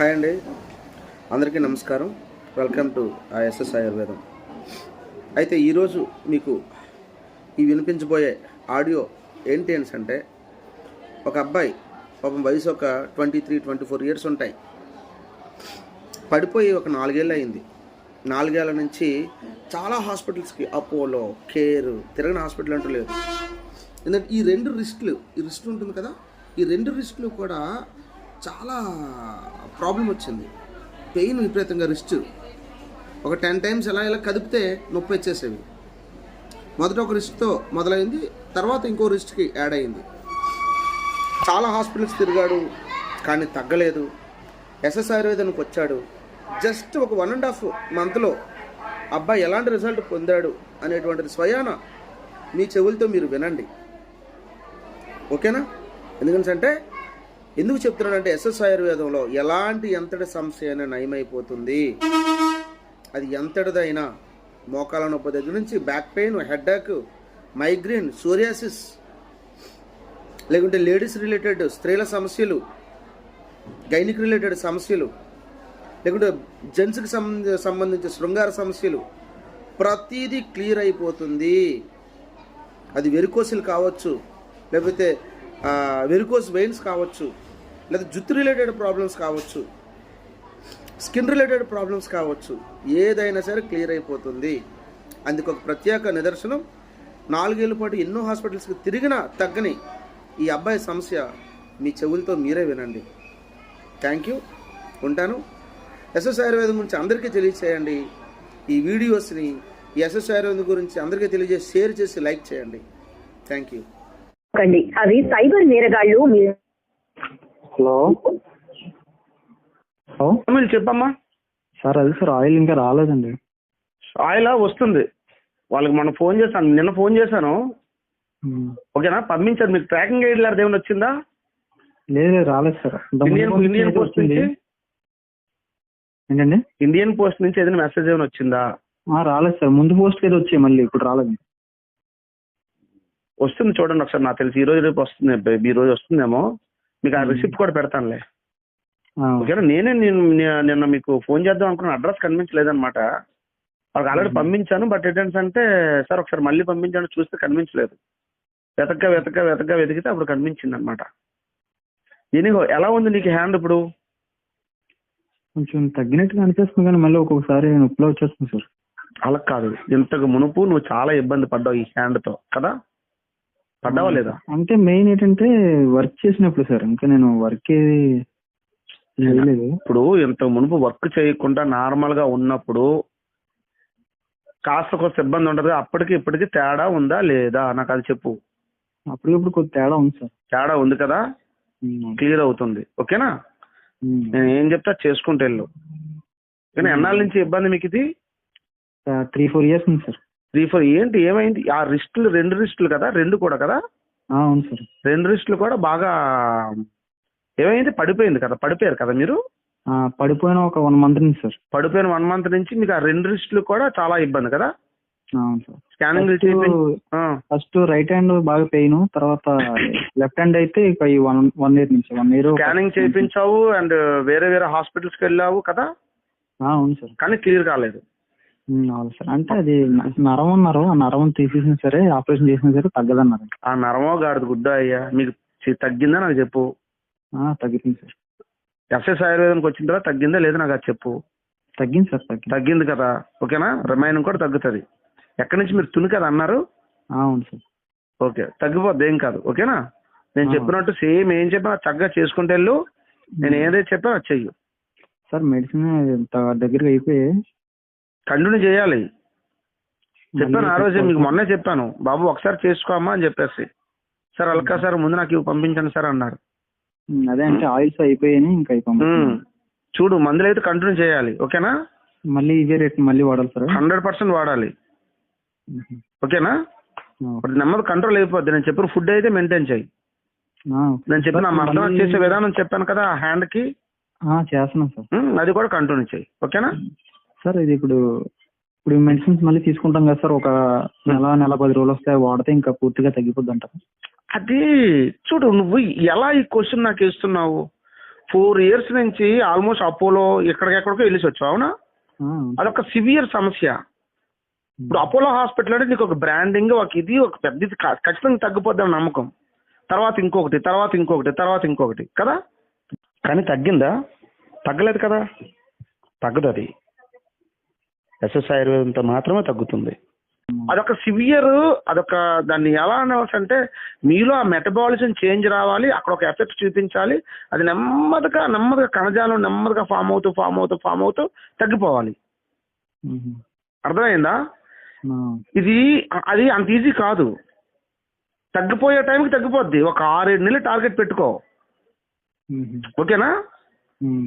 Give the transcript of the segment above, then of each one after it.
Hi అండి. అందరికీ నమస్కారం. వెల్కమ్ టు ఎస్ఎస్ ఆయుర్వేదం. అయితే ఈరోజు మీకు ఈ వినిపించబోయే ఆడియో ఏంటి అని అంటే ఒక అబ్బాయి పాపం వయసు ఒక twenty three twenty four years ఉంటాయి. పడిపోయి ఒక నాలుగేళ్ళు అయింది. నాలుగేళ్ళ నుంచి చాలా హాస్పిటల్స్కి అపోలో కేర్ తిరగని హాస్పిటల్ అంటూ లేదు. ఎందుకంటే ఈ రెండు రిస్క్లు ఈ రిస్క్ ఉంటుంది కదా ఈ రెండు రిస్క్లు కూడా చాలా ప్రాబ్లం వచ్చింది. పెయిన్ విపరీతంగా రిస్ట్. ఒక టెన్ టైమ్స్ ఎలా ఎలా కదిపితే నొప్పి వచ్చేసేవి. మొదట ఒక రిస్క్తో మొదలైంది తర్వాత ఇంకో రిస్క్కి యాడ్ అయింది. చాలా హాస్పిటల్స్ తిరిగాడు కానీ తగ్గలేదు. ఎస్ఎస్ ఆయుర్వేదానికి వచ్చాడు. జస్ట్ ఒక వన్ అండ్ హాఫ్ మంత్లో అబ్బాయి ఎలాంటి రిజల్ట్ పొందాడు అనేటువంటిది స్వయాన మీ చెవులతో మీరు వినండి. ఓకేనా? ఎందుకంటే ఎందుకు చెప్తున్నానంటే ఎస్ఎస్ ఆయుర్వేదంలో ఎలాంటి ఎంతటి సమస్య అయినా నయమైపోతుంది. అది ఎంతటిదైనా మోకాల నొప్పి దగ్గర నుంచి back pain headache migraine psoriasis లేకుంటే లేడీస్ రిలేటెడ్ స్త్రీల సమస్యలు గైనిక్ రిలేటెడ్ సమస్యలు లేకుంటే జెంట్స్కి సంబంధ సంబంధించిన శృంగార సమస్యలు ప్రతిదీ క్లియర్ అయిపోతుంది. అది వెరికోసిల్ కావచ్చు లేకపోతే వెరికోస్ వెయిన్స్ కావచ్చు లేదా జుత్తు రిలేటెడ్ ప్రాబ్లమ్స్ కావచ్చు స్కిన్ రిలేటెడ్ ప్రాబ్లమ్స్ కావచ్చు ఏదైనా సరే క్లియర్ అయిపోతుంది. అందుకు ఒక ప్రత్యేక నిదర్శనం నాలుగేళ్ళ పాటు ఎన్నో హాస్పిటల్స్కి తిరిగినా తగ్గని ఈ అబ్బాయి సమస్య మీ చెవులతో మీరే వినండి. థ్యాంక్ యూ ఉంటాను. ఎస్ఎస్ ఆయుర్వేదం గురించి అందరికీ తెలియచేయండి. ఈ వీడియోస్ని ఎస్ఎస్ ఆయుర్వేదం గురించి అందరికీ తెలియజేసి షేర్ చేసి లైక్ చేయండి. థ్యాంక్ యూ కండి అవి సైబర్ నేరగాళ్ళు మీ హలో? మీరు చెప్పమ్మా. సార్ అది సార్ ఆయిల్ ఇంకా రాలేదండి. ఆయిల్ వస్తుంది. వాళ్ళకి మనం ఫోన్ చేశాను. నిన్న ఫోన్ చేశాను. ఓకేనా? పంపించారు. మీకు ట్రాకింగ్ ఐడి లాంటిది ఏమైనా వచ్చిందా? లేదు లేదు రాలేదు సార్. Indian post. నుంచి? ఏంటండి? ఇండియన్ పోస్ట్ నుంచి ఏదైనా మెసేజ్ ఏమైనా వచ్చిందా? ఆ, రాలేదు సార్. ముందు పోస్ట్ ఏదో వచ్చాయి మళ్ళీ. ఇప్పుడు రాలేదు. వస్తుంది చూడండి ఒకసారి నాకు తెలిసి ఈ రోజు రేపు వస్తుంది ఈ రోజు వస్తుందేమో. మీకు ఆ రిసిప్ట్ కూడా పెడతానులే. ఓకేనా? నేనే నిన్న మీకు ఫోన్ చేద్దాం అనుకున్న అడ్రస్ కనిపించలేదన్నమాట. వాళ్ళకి ఆల్రెడీ పంపించాను బట్ రిటర్న్స్ అంటే సార్ ఒకసారి మళ్ళీ పంపించాను చూస్తే కనిపించలేదు. వెతక్క వెతక్క వెతక్క వెతికితే అప్పుడు కనిపించింది అనమాట ఎనీహో ఎలా ఉంది నీకు హ్యాండ్ ఇప్పుడు? కొంచెం తగ్గినట్టుగా అనిపిస్తుంది కానీ మళ్ళీ ఒక్కొక్కసారి నొప్పిలో వచ్చేస్తుంది సార్. అలా కాదు. ఇంతకు మునుపు నువ్వు చాలా ఇబ్బంది పడ్డావు ఈ హ్యాండ్తో కదా? పడ్డావా లేదా? అంటే మెయిన్ ఏంటంటే వర్క్ చేసినప్పుడు సార్ ఇంకా నేను వర్క్ చేయలేదు. ఇప్పుడు ఇంత మునుపు వర్క్ చేయకుండా నార్మల్గా ఉన్నప్పుడు కాస్త కొంత ఇబ్బంది ఉండదు అప్పటికి ఇప్పటికి తేడా ఉందా లేదా? నాకు అది చెప్పు. అప్పటికప్పుడు కొద్ది తేడా ఉంది సార్. తేడా ఉంది కదా. క్లియర్ అవుతుంది. ఓకేనా. నేను ఏం చెప్తా చేసుకుంటూ వెళ్ళు. కానీ ఎన్నాళ్ళ నుంచి ఇబ్బంది మీకు ఇది త్రీ ఫోర్ ఇయర్స్ ఉంది సార్. త్రీ ఫోర్ ఏంటి? ఏమైంది? ఆ రిస్టులు రెండు రిస్టులు కదా? రెండు కూడా కదా? అవును సార్. రెండు రిస్టులు కూడా బాగా ఏమైంది? పడిపోయింది కదా? పడిపోయారు కదా మీరు? పడిపోయిన ఒక వన్ మంత్ నుంచి సార్. పడిపోయిన వన్ మంత్ నుంచి మీకు ఆ రెండు రిస్టులు కూడా చాలా ఇబ్బంది కదా? అవును sir. Scanning first right hand బాగా పెయిన్ తర్వాత లెఫ్ట్ హ్యాండ్ అయితే ఇక ఈ వన్ వన్ ఇయర్ నుంచి వన్ ఇయర్ స్కానింగ్ చేయించావు అండ్ వేరే వేరే హాస్పిటల్స్కి వెళ్ళావు కదా? అవును సార్. కానీ క్లియర్ కాలేదు. అవును సార్. అంటే అది నరం అన్నారు. ఆ నరం తీసేసినా సరే ఆపరేషన్ చేసినా సరే తగ్గదన్నారు. ఆ నరమో గాడిద గుడ్డ అయ్యా మీకు చి- తగ్గిందా నాకు చెప్పు? ఆ, తగ్గింది సార్. ఎఫ్ఎస్ ఆయుర్వేదానికి వచ్చిన తర్వాత తగ్గిందా లేదా నాకు అది చెప్పు? తగ్గింది సార్ తగ్గింది. తగ్గింది కదా. ఓకేనా? రిమైనింగ్ కూడా తగ్గుతుంది. ఎక్కడి నుంచి మీరు తుని కదా అన్నారు? ఆ, అవును సార్. ఓకే. తగ్గిపోద్ది ఏం కాదు. ఓకేనా? నేను ఆ. చెప్పినట్టు సేమ్ ఏం చెప్పినా చక్కగా చేసుకుంటే వెళ్ళు. నేను ఏదైతే చెప్పానో అది చెయ్యి. సార్ మెడిసిన్ దగ్గరగా అయిపోయి కంటిన్యూ చేయాలి. చెప్పాను ఆ రోజే మీకు. మొన్నే చెప్పాను. బాబు ఒకసారి చేసుకోమ్మా అని చెప్పేసి. సార్ అల్కా సార్ ముందు నాకు ఇవి పంపించండి సార్ అన్నారు. అదే అంటే ఆయిల్స్ అయిపోయాయి ఇంకా. చూడు మందులు అయితే కంటిన్యూ చేయాలి. ఓకేనా? మళ్ళీ ఇవే రేట్ మళ్ళీ వాడాలి సార్. హండ్రెడ్ పర్సెంట్ వాడాలి. ఓకేనా? నెమ్మది కంట్రోల్ అయిపోద్ది. నేను చెప్పిన ఫుడ్ అయితే మెయింటైన్ చేయి. నేను చెప్పిన మళ్ళీ- చేసే విధానం చెప్పాను కదా ఆ హ్యాండ్కి ఆ, చేస్తున్నాం సార్. అది కూడా కంటిన్యూ చేయి. ఓకేనా? సార్ ఇది ఇప్పుడు ఇప్పుడు మెడిసిన్స్ మళ్ళీ తీసుకుంటాం కదా సార్ ఒక నెల నెల పది రోజులు వస్తే వాడితే ఇంకా పూర్తిగా తగ్గిపోద్ది అంటారు అది చూడు నువ్వు ఎలా ఈ క్వశ్చన్ నాకు ఇస్తున్నావు ఫోర్ ఇయర్స్ నుంచి ఆల్మోస్ట్ అపోలో ఎక్కడికెక్కడికో వెళ్ళేసి వచ్చావు అవునా. అదొక సివియర్ సమస్య. ఇప్పుడు అపోలో హాస్పిటల్ అంటే నీకు ఒక బ్రాండింగ్ ఒక ఇది ఒక పెద్ద ఇది ఖచ్చితంగా తగ్గిపోద్దని నమ్మకం. తర్వాత ఇంకొకటి తర్వాత ఇంకొకటి తర్వాత ఇంకొకటి కదా? కానీ తగ్గిందా? తగ్గలేదు కదా? తగ్గదు అది ఎస్ఎస్ ఆయుర్వేదంతో మాత్రమే తగ్గుతుంది. అదొక సివియర్ అదొక దాన్ని ఎలా అనవచ్చు అంటే మీలో ఆ మెటబాలిజం చేంజ్ రావాలి అక్కడ ఒక ఎఫెక్ట్ చూపించాలి అది నెమ్మదిగా నెమ్మదిగా కణజాలం నెమ్మదిగా ఫామ్ అవుతూ ఫామ్ అవుతూ ఫామ్ అవుతూ తగ్గిపోవాలి. అర్థమైందా? ఇది అది అంత ఈజీ కాదు. తగ్గిపోయే టైంకి తగ్గిపోద్ది. ఒక ఆరేడు నెలలు టార్గెట్ పెట్టుకో. ఓకేనా.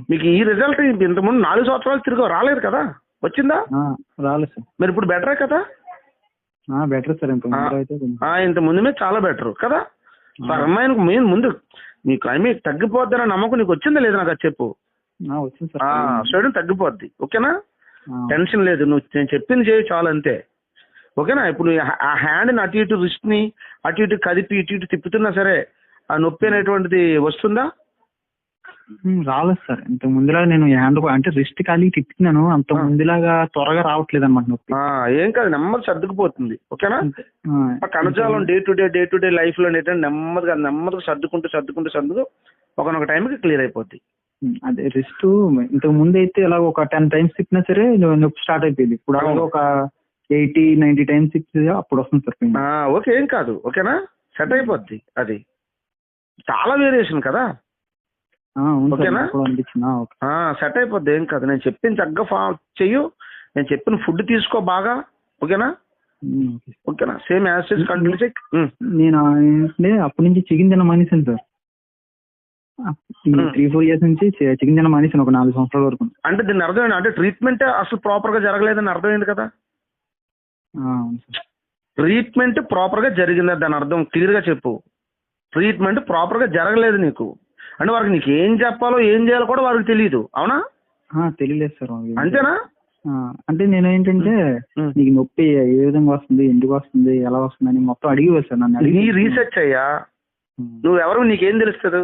మీకు ఈ రిజల్ట్ ఇంతకుముందు నాలుగు సంవత్సరాలు తిరిగి రాలేదు కదా? వచ్చిందా? రాలేదు సార్. మరి ఇప్పుడు బెటరే కదా? బెటర్ సార్ ఇంత ఇంత ముందు మీద చాలా బెటర్ కదా? మరి అమ్మాయినికి మెయిన్ ముందు నీకు ఐ మీన్ తగ్గిపోద్దన్న నమ్మకం నీకు వచ్చిందా లేదా నాకు అది చెప్పు? స్టూడెంట్ తగ్గిపోద్ది ఓకేనా? టెన్షన్ లేదు నువ్వు నేను చెప్పింది చేయి చాలు అంతే. ఓకేనా? ఇప్పుడు ఆ- హ్యాండ్ని అటు ఇటు రిస్ట్ని అటు ఇటు కదిపి ఇటు ఇటు తిప్పుతున్నా సరే ఆ నొప్పి అనేటువంటిది వస్తుందా? రాలేదు సార్. ఇంత ముందులాగా నేను హ్యాండ్ అంటే రిస్ట్ ఖాళీ తిప్పుతున్నాను అంత. ముందులాగా త్వరగా రావట్లేదు అనమాట నొప్పి. ఏం కాదు నెమ్మది సర్దుకుపోతుంది. ఓకేనా? కణజాలం day to day day to day లైఫ్లో ఏంటంటే నెమ్మదిగా నెమ్మదిగా సర్దుకుంటూ సర్దుకుంటూ సర్దుకు ఒకనొక టైంకి క్లియర్ అయిపోద్ది. అదే రిస్ట్ ఇంతకు ముందు అయితే ఇలా ఒక టెన్ టైమ్స్ తిప్పినా సరే నొప్పి స్టార్ట్ అయిపోయింది. ఇప్పుడు అలాగే. ఒక ఎయిటీ నైన్టీ టైమ్స్ తిప్పితే అప్పుడు వస్తుంది సార్ ఓకే ఏం కాదు. ఓకేనా? సెట్ అయిపోద్ది అది. చాలా వేరియేషన్ కదా? ఓకేనా? సెట్ అయిపోద్ది ఏం కాదు. నేను చెప్పిన చక్కగా ఫా చెయ్యు. నేను చెప్పిన ఫుడ్ తీసుకో బాగా. ఓకేనా. ఓకేనా? సేమ్ యాసిడ్ కంటిన్యూ చెక్ నేను అప్పటి నుంచి చికెన్ తిన మానేశాను సార్. త్రీ ఫోర్ ఇయర్స్ నుంచి చికెన్ తిన మానేశాను ఒక నాలుగు సంవత్సరాల వరకు. అంటే దీన్ని అర్థమైంది అంటే ట్రీట్మెంట్ అసలు ప్రాపర్గా జరగలేదని అర్థమైంది కదా? ట్రీట్మెంట్ ప్రాపర్గా జరిగిందా? దాని అర్థం క్లియర్గా చెప్పు. ట్రీట్మెంట్ ప్రాపర్గా జరగలేదు నీకు. అంటే వారికి నీకు ఏం చెప్పాలో ఏం చేయాలో కూడా వారికి తెలియదు అవునా? తెలియలేదు సార్. అంతేనా? అంటే నేను ఏంటంటే. నీకు నొప్పి ఏ విధంగా వస్తుంది ఎందుకు వస్తుంది ఎలా వస్తుంది అని మొత్తం అడిగి సార్ నన్ను నీ రీసెర్చ్ అయ్యా. నువ్వు ఎవరు నీకేం తెలుస్తుంది.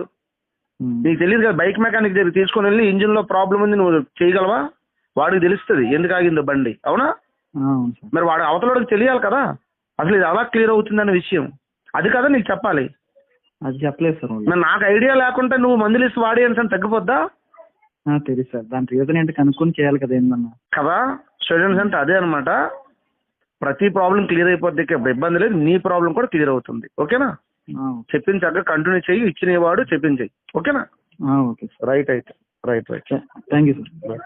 నీకు తెలియదు కదా బైక్ మెకానిక్ దగ్గర తీసుకొని వెళ్ళి ఇంజిన్లో ప్రాబ్లం ఉంది నువ్వు చేయగలవా? వాడికి తెలుస్తుంది ఎందుకు ఆగిందో బండి. అవునా? మరి వాడు అవతలవాడికి తెలియాలి కదా. అసలు ఇది ఎలా క్లియర్ అవుతుందనే విషయం. అది కదా నీకు చెప్పాలి. అది చెప్పలేదు సార్ నాకు ఐడియా లేకుండా నువ్వు మందులు ఇస్తే వాడి అని తగ్గిపోద్దా? తెలుసు సార్. దాని రీజన్ ఏంటి కనుక్కొని చేయాలి కదా ఏందన్నా. కదా? స్టూడెంట్స్ అంటే అదే అనమాట ప్రతి ప్రాబ్లం క్లియర్ అయిపోద్ది. ఇబ్బంది లేదు. నీ ప్రాబ్లం కూడా క్లియర్ అవుతుంది. ఓకేనా? చక్కగా కంటిన్యూ చెయ్యి. ఇచ్చిన వాడు చెప్పింది చెయ్యి. ఓకేనా? Okay sir. రైట్ అయితే. Right right thank you sir. Bye